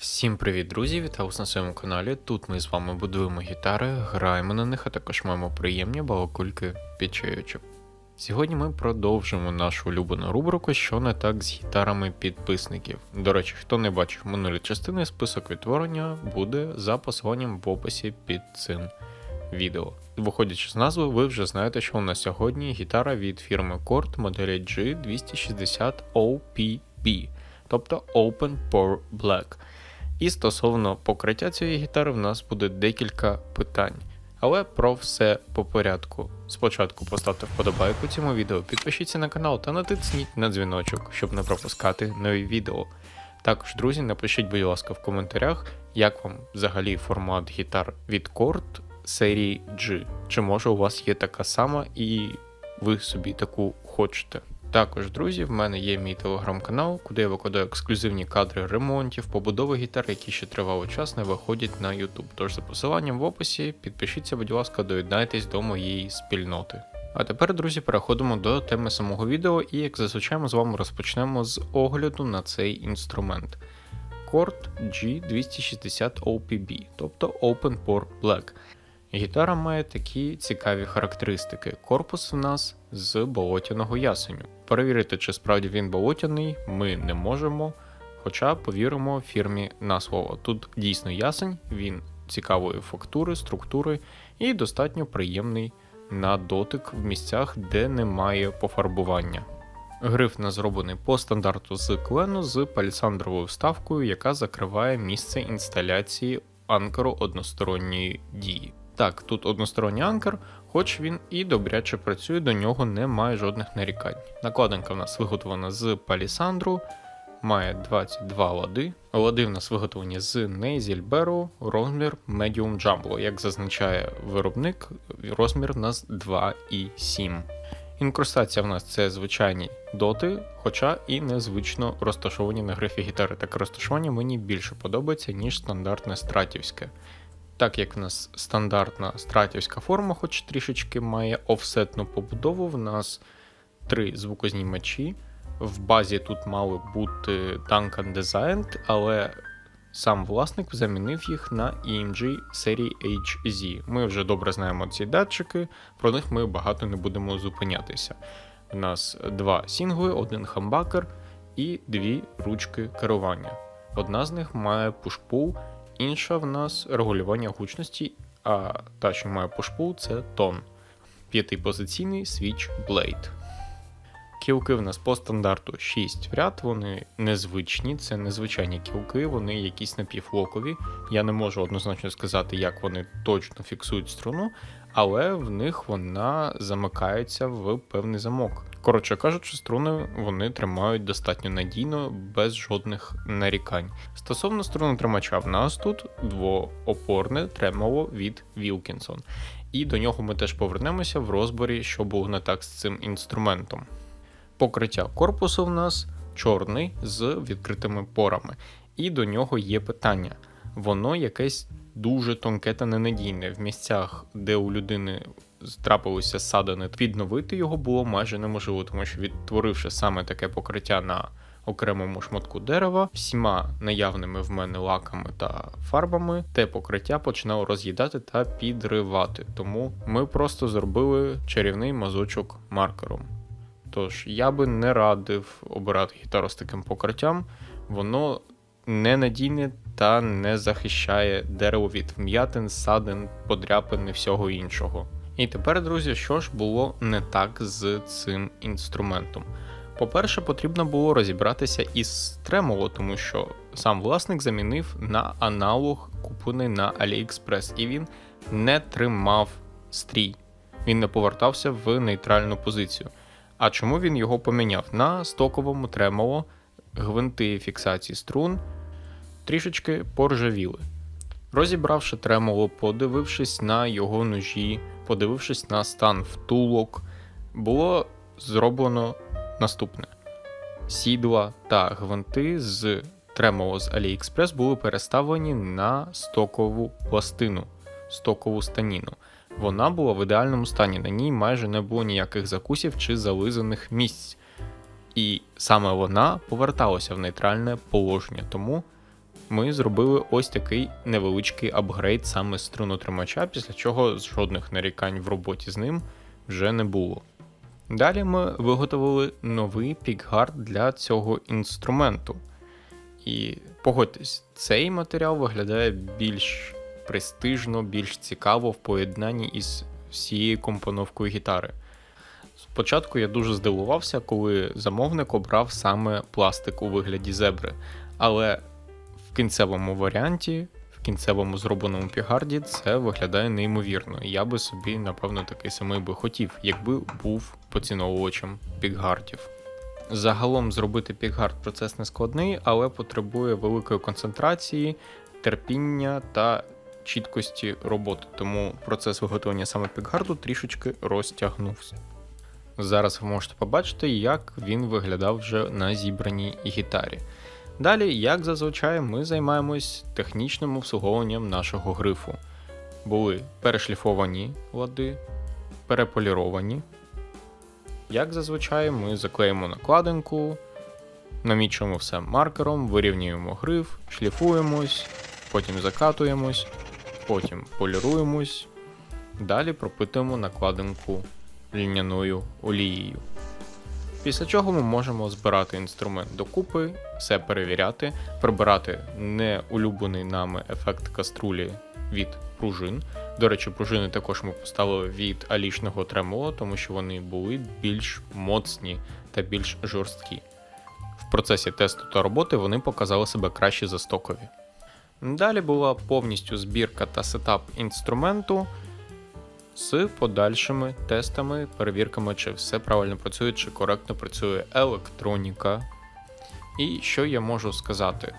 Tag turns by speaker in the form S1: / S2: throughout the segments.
S1: Всім привіт, друзі! Вітаю вас на своєму каналі. Тут ми з вами будуємо гітари, граємо на них, а також маємо приємні балакульки під чайочок. Сьогодні ми продовжимо нашу улюблену рубрику, що не так з гітарами підписників. До речі, хто не бачив минулі частини, список відтворення буде за посиланням в описі під цим відео. Виходячи з назви, ви вже знаєте, що у нас сьогодні гітара від фірми Cord моделі G260 OPB, тобто Open Pore Black. І стосовно покриття цієї гітари, в нас буде декілька питань. Але про все по порядку. Спочатку поставте вподобайку цьому відео, підпишіться на канал та натисніть на дзвіночок, щоб не пропускати нові відео. Також, друзі, напишіть, будь ласка, в коментарях, як вам взагалі формат гітар від Cord серії G. Чи може у вас є така сама і ви собі таку хочете. Також, друзі, в мене є мій телеграм-канал, куди я викладаю ексклюзивні кадри ремонтів, побудови гітар, які ще тривалий час не виходять на YouTube. Тож за посиланням в описі підпишіться, будь ласка, доєднайтесь до моєї спільноти. А тепер, друзі, переходимо до теми самого відео, і як зазвичай ми з вами розпочнемо з огляду на цей інструмент. Cord G260 OPB, тобто Open Pore Black. Гітара має такі цікаві характеристики. Корпус в нас з болотяного ясеню. Перевірити, чи справді він болотяний, ми не можемо, хоча повіримо фірмі на слово. Тут дійсно ясень, він цікавої фактури, структури і достатньо приємний на дотик в місцях, де немає пофарбування. Гриф не зроблений по стандарту з клену з палісандровою вставкою, яка закриває місце інсталяції анкеру односторонньої дії. Так, тут односторонній анкер, хоч він і добряче працює, до нього немає жодних нарікань. Накладинка в нас виготовлена з палісандру, має 22 лади. Лади в нас виготовлені з Нейзільберу, розмір Medium Jumbo. Як зазначає виробник, розмір в нас 2,7. Інкрустація в нас це звичайні доти, хоча і незвично розташовані на грифі гітари. Таке розташування мені більше подобається, ніж стандартне стратівське. Так як в нас стандартна стратівська форма, хоч трішечки має офсетну побудову, в нас три звукознімачі. В базі тут мали бути Duncan Designed, але сам власник замінив їх на EMG серії HZ. Ми вже добре знаємо ці датчики, про них ми багато не будемо зупинятися. У нас два сінгли, один хамбакер і дві ручки керування. Одна з них має push-pull, інша в нас регулювання гучності, а та, що має push-pull, це тон. П'ятипозиційний Switchblade. Кілки в нас по стандарту 6 в ряд, вони незвичні, це незвичайні кілки, вони якісь напівлокові. Я не можу однозначно сказати, як вони точно фіксують струну, але в них вона замикається в певний замок. Коротше кажучи, струни вони тримають достатньо надійно, без жодних нарікань. Стосовно струнотримача, в нас тут двоопорне тремоло від Wilkinson. І до нього ми теж повернемося в розборі, що було не так з цим інструментом. Покриття корпусу в нас чорний з відкритими порами, і до нього є питання. Воно якесь дуже тонке та ненадійне. В місцях, де у людини трапилися садини, відновити його було майже неможливо, тому що відтворивши саме таке покриття на окремому шматку дерева, всіма наявними в мене лаками та фарбами, те покриття починало роз'їдати та підривати. Тому ми просто зробили чарівний мазочок маркером. Тож я би не радив обирати гітару з таким покриттям, воно ненадійне та не захищає дерево від вм'ятин, садин, подряпин і всього іншого. І тепер, друзі, що ж було не так з цим інструментом? По-перше, потрібно було розібратися із тремоло, тому що сам власник замінив на аналог, куплений на AliExpress, і він не тримав стрій. Він не повертався в нейтральну позицію. А чому він його поміняв? На стоковому тремоло гвинти фіксації струн трішечки поржавіли. Розібравши тремоло, подивившись на його ножі, подивившись на стан втулок, було зроблено наступне: сідла та гвинти з тремоло з AliExpress були переставлені на стокову пластину, стокову станіну. Вона була в ідеальному стані, на ній майже не було ніяких закусів чи зализаних місць. І саме вона поверталася в нейтральне положення, тому ми зробили ось такий невеличкий апгрейд саме струнотримача, після чого жодних нарікань в роботі з ним вже не було. Далі ми виготовили новий пікгард для цього інструменту. І погодьтесь, цей матеріал виглядає більш престижно, більш цікаво в поєднанні із всією компоновкою гітари. Спочатку я дуже здивувався, коли замовник обрав саме пластик у вигляді зебри, але в кінцевому варіанті, в кінцевому зробленому пігарді, це виглядає неймовірно. Я би собі, напевно, такий самий би хотів, якби був поціновувачем пікгардів. Загалом зробити пікгард процес не складний, але потребує великої концентрації, терпіння та чіткості роботи, тому процес виготовлення саме пікгарду трішечки розтягнувся. Зараз ви можете побачити, як він виглядав вже на зібраній гітарі. Далі, як зазвичай, ми займаємось технічним обслуговуванням нашого грифу. Були перешліфовані лади, переполіровані. Як зазвичай, ми заклеїмо накладинку, намічуємо все маркером, вирівнюємо гриф, шліфуємось, потім закатуємось, потім поліруємось. Далі пропитуємо накладинку ліняною олією. Після чого ми можемо збирати інструмент докупи, все перевіряти, прибирати неулюблений нами ефект каструлі від пружин. До речі, пружини також ми поставили від алішного тремоло, тому що вони були більш моцні та більш жорсткі. В процесі тесту та роботи вони показали себе краще за стокові. Далі була повністю збірка та сетап інструменту з подальшими тестами, перевірками, чи все правильно працює, чи коректно працює електроніка. І що я можу сказати?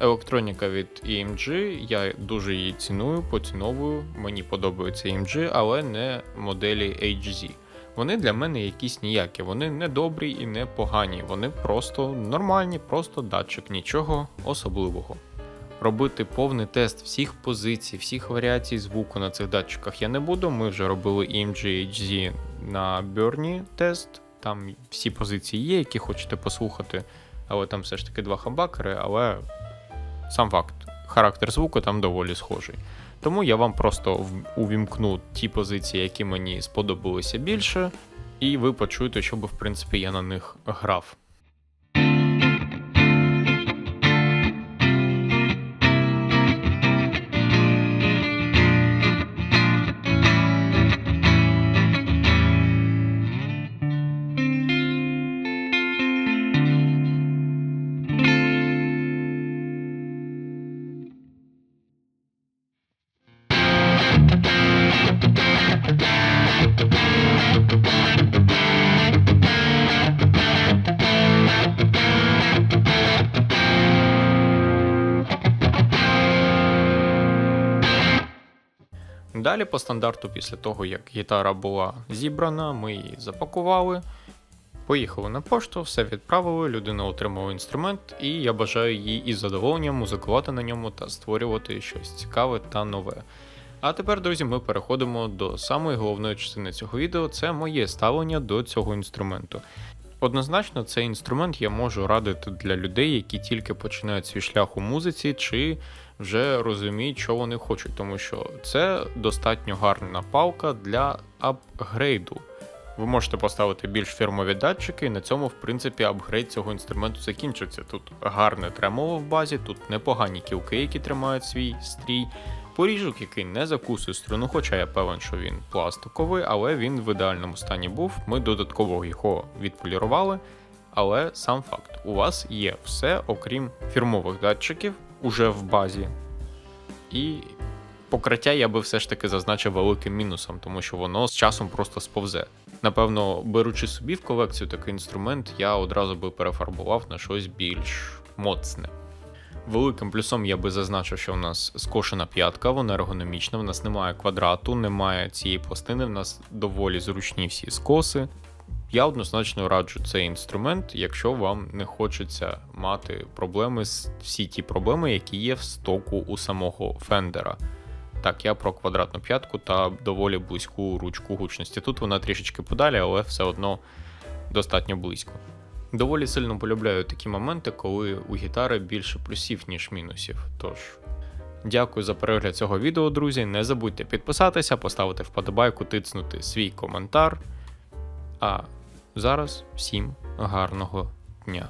S1: Електроніка від EMG, я дуже її ціную, поціновую, мені подобаються EMG, але не моделі HZ. Вони для мене якісь ніякі, вони не добрі і не погані, вони просто нормальні, просто датчик, нічого особливого. Робити повний тест всіх позицій, всіх варіацій звуку на цих датчиках я не буду. Ми вже робили EMG HZ на Burnie тест. Там всі позиції є, які хочете послухати, але там все ж таки два хамбакери, але сам факт, характер звуку там доволі схожий. Тому я вам просто увімкну ті позиції, які мені сподобалися більше, і ви почуєте, що би в принципі я на них грав. Далі по стандарту, після того, як гітара була зібрана, ми її запакували, поїхали на пошту, все відправили, людина отримала інструмент, і я бажаю їй із задоволенням музикувати на ньому та створювати щось цікаве та нове. А тепер, друзі, ми переходимо до самої головної частини цього відео це моє ставлення до цього інструменту. Однозначно, цей інструмент я можу радити для людей, які тільки починають свій шлях у музиці, чи вже розуміють, що вони хочуть, тому що це достатньо гарна палка для апгрейду. Ви можете поставити більш фірмові датчики, і на цьому, в принципі, апгрейд цього інструменту закінчиться. Тут гарне тремоло в базі, тут непогані кілки, які тримають свій стрій. Поріжок, який не закусує струну, хоча я певен, що він пластиковий, але він в ідеальному стані був. Ми додатково його відполірували. Але сам факт, у вас є все, окрім фірмових датчиків, уже в базі. І покриття я би все ж таки зазначив великим мінусом, тому що воно з часом просто сповзе. Напевно, беручи собі в колекцію такий інструмент, я одразу би перефарбував на щось більш моцне. Великим плюсом я би зазначив, що в нас скошена п'ятка, вона ергономічна, в нас немає квадрату, немає цієї пластини, в нас доволі зручні всі скоси. Я однозначно раджу цей інструмент, якщо вам не хочеться мати проблеми з всі ті проблеми, які є в стоку у самого фендера. Так, я про квадратну п'ятку та доволі близьку ручку гучності. Тут вона трішечки подалі, але все одно достатньо близько. Доволі сильно полюбляю такі моменти, коли у гітари більше плюсів, ніж мінусів. Тож, дякую за перегляд цього відео, друзі. Не забудьте підписатися, поставити вподобайку, тицнути свій коментар. А зараз всім гарного дня.